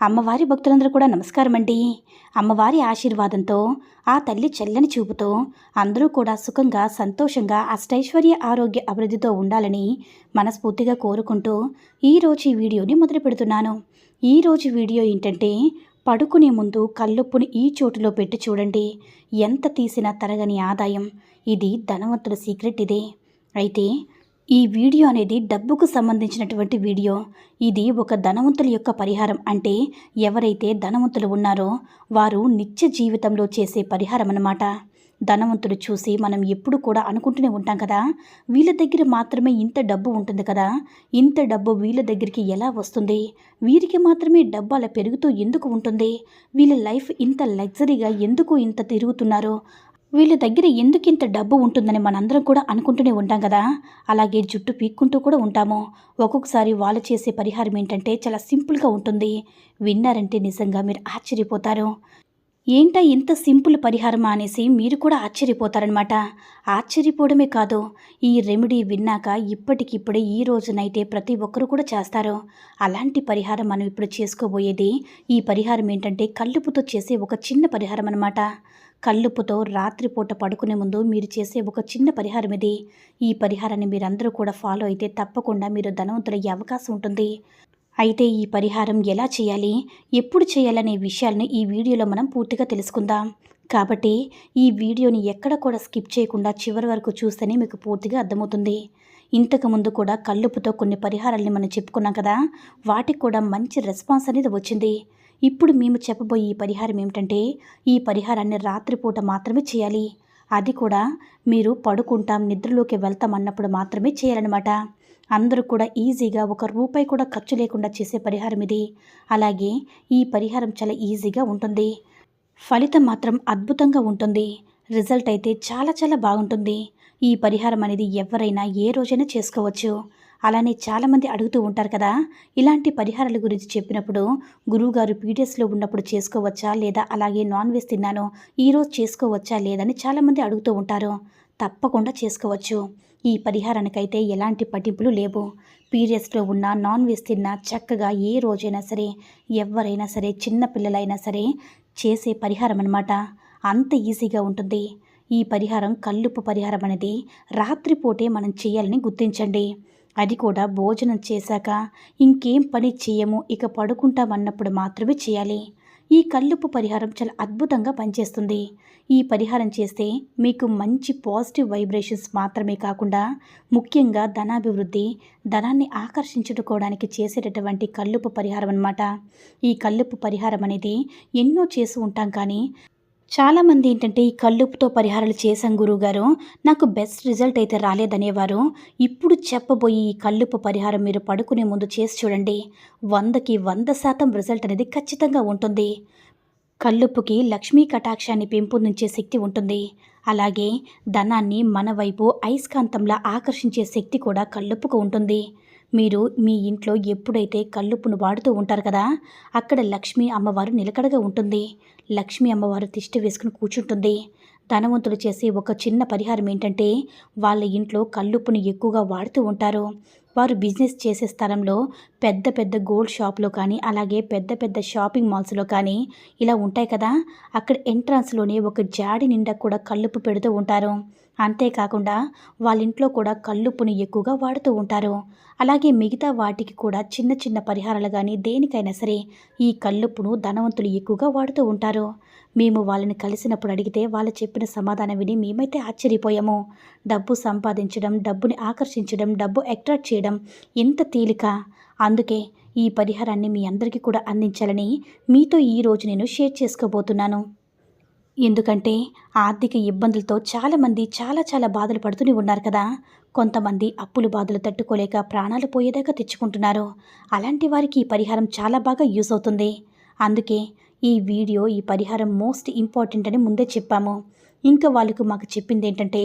అమ్మవారి భక్తులందరూ కూడా నమస్కారం అండి అమ్మవారి ఆశీర్వాదంతో ఆ తల్లి చల్లని చూపుతో అందరూ కూడా సుఖంగా సంతోషంగా అష్టైశ్వర్య ఆరోగ్య అభివృద్ధితో ఉండాలని మనస్ఫూర్తిగా కోరుకుంటూ ఈరోజు ఈ వీడియోని మొదలు పెడుతున్నాను. ఈరోజు వీడియో ఏంటంటే పడుకునే ముందు కళ్ళొప్పుని ఈ చోటులో పెట్టి చూడండి. ఎంత తీసినా తరగని ఆదాయం. ఇది ధనవంతుల సీక్రెట్ ఇదే. అయితే ఈ వీడియో అనేది డబ్బుకు సంబంధించినటువంటి వీడియో. ఇది ఒక ధనవంతుల యొక్క పరిహారం. అంటే ఎవరైతే ధనవంతులు ఉన్నారో వారు నిత్య జీవితంలో చేసే పరిహారం అన్నమాట. ధనవంతులు చూసి మనం ఎప్పుడు కూడా అనుకుంటూనే ఉంటాం కదా. వీళ్ళ దగ్గర మాత్రమే ఇంత డబ్బు ఉంటుంది కదా. ఇంత డబ్బు వీళ్ళ దగ్గరికి ఎలా వస్తుంది? వీరికి మాత్రమే డబ్బు అలా పెరుగుతూ ఎందుకు ఉంటుంది? వీళ్ళ లైఫ్ ఇంత లగ్జరీగా ఎందుకు ఇంత తిరుగుతున్నారో? వీళ్ళ దగ్గర ఎందుకు ఇంత డబ్బు ఉంటుందని మనందరం కూడా అనుకుంటూనే ఉంటాం కదా. అలాగే జుట్టు పీక్కుంటూ కూడా ఉంటాము. ఒక్కొక్కసారి వాళ్ళు చేసే పరిహారం ఏంటంటే చాలా సింపుల్గా ఉంటుంది. విన్నారంటే నిజంగా మీరు ఆశ్చర్యపోతారు. ఏంటా ఇంత సింపుల్ పరిహారమా అనేసి మీరు కూడా ఆశ్చర్యపోతారనమాట ఆశ్చర్యపోవడమే కాదు ఈ రెమెడీ విన్నాక ఇప్పటికిప్పుడే ఈ రోజునైతే ప్రతి ఒక్కరు కూడా చేస్తారు. అలాంటి పరిహారం మనం ఇప్పుడు చేసుకోబోయేది ఈ పరిహారం ఏంటంటే కల్లుపుతో చేసే ఒక చిన్న పరిహారం అనమాట కళ్ళుప్పుతో రాత్రిపూట పడుకునే ముందు మీరు చేసే ఒక చిన్న పరిహారం ఇది. ఈ పరిహారాన్ని మీరందరూ కూడా ఫాలో అయితే తప్పకుండా మీరు ధనవంతులయ్యే అవకాశం ఉంటుంది. అయితే ఈ పరిహారం ఎలా చేయాలి? ఎప్పుడు చేయాలనే విషయాలను ఈ వీడియోలో మనం పూర్తిగా తెలుసుకుందాం. కాబట్టి ఈ వీడియోని ఎక్కడ కూడా స్కిప్ చేయకుండా చివరి వరకు చూస్తేనే మీకు పూర్తిగా అర్థమవుతుంది. ఇంతకుముందు కూడా కల్లుపుతో కొన్ని పరిహారాలని మనం చెప్పుకున్నాం కదా? వాటికి కూడా మంచి రెస్పాన్స్ అనేది వచ్చింది. ఇప్పుడు మేము చెప్పబోయే ఈ పరిహారం ఏమిటంటే ఈ పరిహారాన్ని రాత్రిపూట మాత్రమే చేయాలి. అది కూడా మీరు పడుకుంటాం నిద్రలోకి వెళ్తాం అన్నప్పుడు మాత్రమే చేయాలన్నమాట. అందరూ కూడా ఈజీగా ఒక రూపాయి కూడా ఖర్చు లేకుండా చేసే పరిహారం ఇది. అలాగే ఈ పరిహారం చాలా ఈజీగా ఉంటుంది. ఫలితం మాత్రం అద్భుతంగా ఉంటుంది. రిజల్ట్ అయితే చాలా చాలా బాగుంటుంది. ఈ పరిహారం అనేది ఎవరైనా ఏ రోజైనా చేసుకోవచ్చు. అలానే చాలామంది అడుగుతూ ఉంటారు కదా ఇలాంటి పరిహారాల గురించి చెప్పినప్పుడు గురువుగారు పీడిఎస్లో ఉన్నప్పుడు చేసుకోవచ్చా లేదా అలాగే నాన్ వెజ్ తిన్నాను ఈరోజు చేసుకోవచ్చా లేదని చాలామంది అడుగుతూ ఉంటారు. తప్పకుండా చేసుకోవచ్చు. ఈ పరిహారానికైతే ఎలాంటి పట్టింపులు లేవు. పీరియడ్స్లో ఉన్న నాన్ వెజ్ తిన్నా చక్కగా ఏ రోజైనా సరే ఎవరైనా సరే చిన్న పిల్లలైనా సరే చేసే పరిహారం అనమాట అంత ఈజీగా ఉంటుంది. ఈ పరిహారం కల్లుపు పరిహారం అనేది రాత్రిపూటే మనం చేయాలని గుర్తించండి. అది కూడా భోజనం చేశాక ఇంకేం పని చేయము ఇక పడుకుంటామన్నప్పుడు మాత్రమే చేయాలి. ఈ కల్లుపు పరిహారం చాలా అద్భుతంగా పనిచేస్తుంది. ఈ పరిహారం చేస్తే మీకు మంచి పాజిటివ్ వైబ్రేషన్స్ మాత్రమే కాకుండా ముఖ్యంగా ధనాభివృద్ధి ధనాన్ని ఆకర్షించుకోవడానికి చేసేటటువంటి కల్లుపు పరిహారం అన్నమాట. ఈ కల్లుపు పరిహారం అనేది ఎన్నో చేసి ఉంటాం కానీ చాలామంది ఏంటంటే ఈ కల్లుపుతో పరిహారాలు చేశాం గురువుగారు. నాకు బెస్ట్ రిజల్ట్ అయితే రాలేదనేవారు. ఇప్పుడు చెప్పబోయి ఈ కల్లుపు పరిహారం మీరు పడుకునే ముందు చేసి చూడండి. వందకి వంద శాతం రిజల్ట్ అనేది ఖచ్చితంగా ఉంటుంది. కల్లుప్పుకి లక్ష్మీ కటాక్షాన్ని పెంపొందించే శక్తి ఉంటుంది. అలాగే ధనాన్ని మన వైపు అయస్కాంతంలా ఆకర్షించే శక్తి కూడా కల్లుప్పుకు ఉంటుంది. మీరు మీ ఇంట్లో ఎప్పుడైతే కల్లుప్పును వాడుతూ ఉంటారు కదా అక్కడ లక్ష్మీ అమ్మవారు నిలకడగా ఉంటుంది. లక్ష్మీ అమ్మవారు తిష్టి వేసుకుని కూర్చుంటుంది. ధనవంతులు చేసే ఒక చిన్న పరిహారం ఏంటంటే వాళ్ళ ఇంట్లో కల్లుప్పును ఎక్కువగా వాడుతూ ఉంటారు. వారు బిజినెస్ చేసే స్థలంలో పెద్ద పెద్ద గోల్డ్ షాప్లో కానీ అలాగే పెద్ద పెద్ద షాపింగ్ మాల్స్లో కానీ ఇలా ఉంటాయి కదా. అక్కడ ఎంట్రన్స్లోనే ఒక జాడి నిండా కూడా కల్లుప్పు పెడుతూ ఉంటారు. అంతేకాకుండా వాళ్ళ ఇంట్లో కూడా కల్లుప్పుని ఎక్కువగా వాడుతూ ఉంటారు. అలాగే మిగతా వాటికి కూడా చిన్న చిన్న పరిహారాలు కానీ దేనికైనా సరే ఈ కల్లుప్పును ధనవంతులు ఎక్కువగా వాడుతూ ఉంటారు. మేము వాళ్ళని కలిసినప్పుడు అడిగితే వాళ్ళు చెప్పిన సమాధానం విని మేమైతే ఆశ్చర్యపోయాము. డబ్బు సంపాదించడం డబ్బుని ఆకర్షించడం డబ్బు అట్రాక్ట్ చేయడం ఎంత తేలిక! అందుకే ఈ పరిహారాన్ని మీ అందరికీ కూడా అందించాలని మీతో ఈరోజు నేను షేర్ చేసుకోబోతున్నాను. ఎందుకంటే ఆర్థిక ఇబ్బందులతో చాలామంది చాలా చాలా బాధలు పడుతూనే ఉన్నారు కదా. కొంతమంది అప్పులు బాధలు తట్టుకోలేక ప్రాణాలు పోయేదాకా తెచ్చుకుంటున్నారు. అలాంటి వారికి ఈ పరిహారం చాలా బాగా యూస్ అవుతుంది. అందుకే ఈ వీడియో ఈ పరిహారం మోస్ట్ ఇంపార్టెంట్ అని ముందే చెప్పాము. ఇంకా వాళ్ళకు మాకు చెప్పింది ఏంటంటే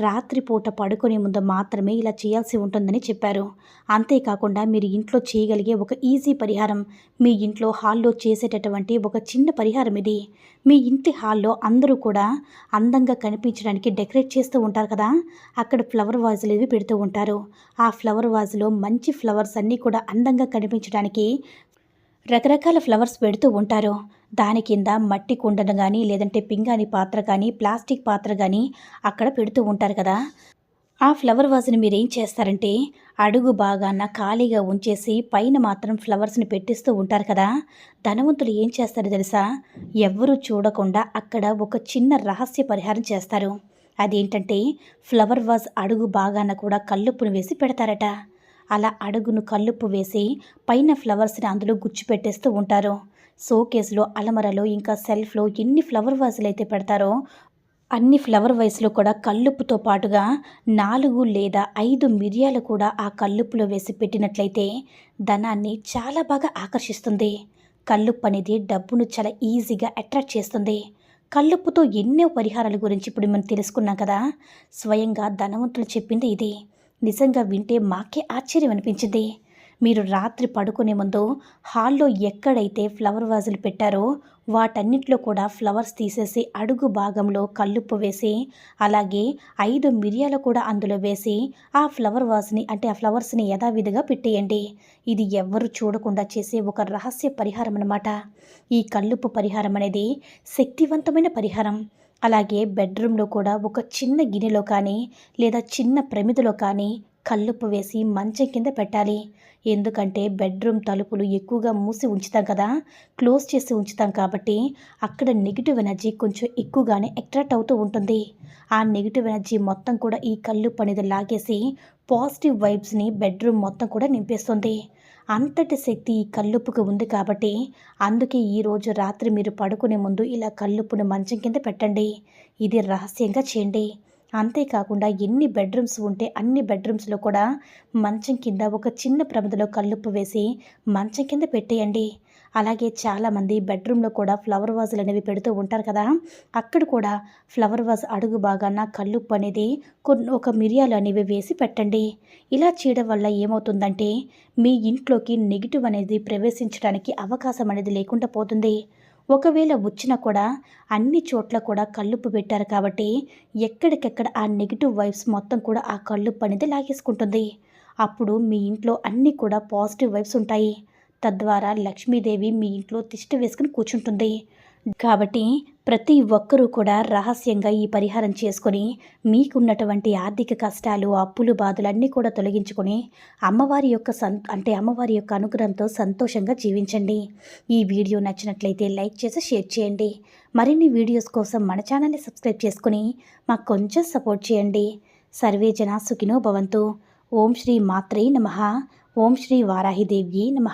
రాత్రిపూట పడుకునే ముందు మాత్రమే ఇలా చేయాల్సి ఉంటుందని చెప్పారు. అంతేకాకుండా మీరు ఇంట్లో చేయగలిగే ఒక ఈజీ పరిహారం మీ ఇంట్లో హాల్లో చేసేటటువంటి ఒక చిన్న పరిహారం ఇది. మీ ఇంటి హాల్లో అందరూ కూడా అందంగా కనిపించడానికి డెకరేట్ చేస్తూ ఉంటారు కదా అక్కడ ఫ్లవర్ వాజులు ఇవి పెడుతూ ఉంటారు. ఆ ఫ్లవర్ వాజులో మంచి ఫ్లవర్స్ అన్నీ కూడా అందంగా కనిపించడానికి రకరకాల ఫ్లవర్స్ పెడుతూ ఉంటారు. దాని కింద మట్టి కుండను కానీ లేదంటే పింగాణి పాత్ర కానీ ప్లాస్టిక్ పాత్ర కానీ అక్కడ పెడుతూ ఉంటారు కదా. ఆ ఫ్లవర్ వాజ్ని మీరు ఏం చేస్తారంటే అడుగు బాగాన ఖాళీగా ఉంచేసి పైన మాత్రం ఫ్లవర్స్ని పెట్టిస్తూ ఉంటారు కదా. ధనవంతులు ఏం చేస్తారు తెలుసా? ఎవ్వరూ చూడకుండా అక్కడ ఒక చిన్న రహస్య పరిహారం చేస్తారు. అదేంటంటే ఫ్లవర్ వాజ్ అడుగు బాగాన కూడా కల్లుప్పును వేసి పెడతారట. అలా అడుగును కల్లుప్పు వేసి పైన ఫ్లవర్స్ని అందులో గుచ్చి పెట్టేస్తూ ఉంటారు షోకేస్లో అలమరలో ఇంకా సెల్ఫ్లో ఎన్ని ఫ్లవర్ వాజులు అయితే పెడతారో అన్ని ఫ్లవర్ వైస్లో కూడా కల్లుప్పుతో పాటుగా నాలుగు లేదా ఐదు మిరియాలు కూడా ఆ కల్లుప్పులో వేసి పెట్టినట్లయితే ధనాన్ని చాలా బాగా ఆకర్షిస్తుంది. కల్లుప్పు అనేది డబ్బును చాలా ఈజీగా అట్రాక్ట్ చేస్తుంది. కల్లుప్పుతో ఎన్నో పరిహారాల గురించి ఇప్పుడు మనం తెలుసుకున్నాం కదా? స్వయంగా ధనవంతులు చెప్పింది ఇది. నిజంగా వింటే మాకే ఆశ్చర్యం అనిపించింది. మీరు రాత్రి పడుకునే ముందు హాల్లో ఎక్కడైతే ఫ్లవర్ వాజులు పెట్టారో వాటన్నిటిలో కూడా ఫ్లవర్స్ తీసేసి అడుగు భాగంలో కల్లుప్పు వేసి అలాగే ఐదు మిరియాలు కూడా అందులో వేసి ఆ ఫ్లవర్ వాజ్ని అంటే ఆ ఫ్లవర్స్ని యథావిధిగా పెట్టేయండి. ఇది ఎవ్వరు చూడకుండా చేసే ఒక రహస్య పరిహారం అన్నమాట. ఈ కల్లుప్పు పరిహారం అనేది శక్తివంతమైన పరిహారం. అలాగే బెడ్రూమ్లో కూడా ఒక చిన్న గిన్నెలో కానీ లేదా చిన్న ప్రమిదలో కానీ కల్లుప్పు వేసి మంచం కింద పెట్టాలి. ఎందుకంటే బెడ్రూమ్ తలుపులు ఎక్కువగా మూసి ఉంచుతాం కదా క్లోజ్ చేసి ఉంచుతాం కాబట్టి అక్కడ నెగిటివ్ ఎనర్జీ కొంచెం ఎక్కువగానే అట్రాక్ట్ అవుతూ ఉంటుంది. ఆ నెగిటివ్ ఎనర్జీ మొత్తం కూడా ఈ కల్లుప్పు అనేది లాగేసి పాజిటివ్ వైబ్స్ని బెడ్రూమ్ మొత్తం కూడా నింపేస్తుంది. అంతటి శక్తి ఈ కల్లుప్పుకు ఉంది కాబట్టి అందుకే ఈరోజు రాత్రి మీరు పడుకునే ముందు ఇలా కల్లుప్పును మంచం కింద పెట్టండి. ఇది రహస్యంగా చేయండి. అంతేకాకుండా ఎన్ని బెడ్రూమ్స్ ఉంటే అన్ని బెడ్రూమ్స్లో కూడా మంచం కింద ఒక చిన్న ప్రమిదలో కల్లుప్పు వేసి మంచం కింద పెట్టేయండి. అలాగే చాలామంది బెడ్రూమ్లో కూడా ఫ్లవర్ వాజులు అనేవి పెడుతూ ఉంటారు కదా. అక్కడ కూడా ఫ్లవర్ వాజ్ అడుగు భాగాన కల్లుప్పు అనేది కొన్ని ఒక మిరియాలు అనేవి వేసి పెట్టండి. ఇలా చేయడం వల్ల ఏమవుతుందంటే మీ ఇంట్లోకి నెగిటివ్ అనేది ప్రవేశించడానికి అవకాశం అనేది లేకుండా పోతుంది. ఒకవేళ వచ్చినా కూడా అన్ని చోట్ల కూడా కల్లుప్పు పెట్టారు కాబట్టి ఎక్కడికెక్కడ ఆ నెగిటివ్ వైబ్స్ మొత్తం కూడా ఆ కల్లుప్పు అనేది లాగేసుకుంటుంది. అప్పుడు మీ ఇంట్లో అన్నీ కూడా పాజిటివ్ వైబ్స్ ఉంటాయి. తద్వారా లక్ష్మీదేవి మీ ఇంట్లో తిష్ట వేసుకుని కూర్చుంటుంది. కాబట్టి ప్రతి ఒక్కరూ కూడా రహస్యంగా ఈ పరిహారం చేసుకొని మీకున్నటువంటి ఆర్థిక కష్టాలు అప్పులు బాధలు అన్నీ కూడా తొలగించుకొని అమ్మవారి యొక్క సం అంటే అమ్మవారి యొక్క అనుగ్రహంతో సంతోషంగా జీవించండి. ఈ వీడియో నచ్చినట్లయితే లైక్ చేసి షేర్ చేయండి. మరిన్ని వీడియోస్ కోసం మన ఛానల్ని సబ్స్క్రైబ్ చేసుకుని మాకు కొంచెం సపోర్ట్ చేయండి. సర్వే జన సుఖినో భవంతు. ఓం శ్రీ మాత్రే నమ. ఓం శ్రీ వారాహిదేవి నమ.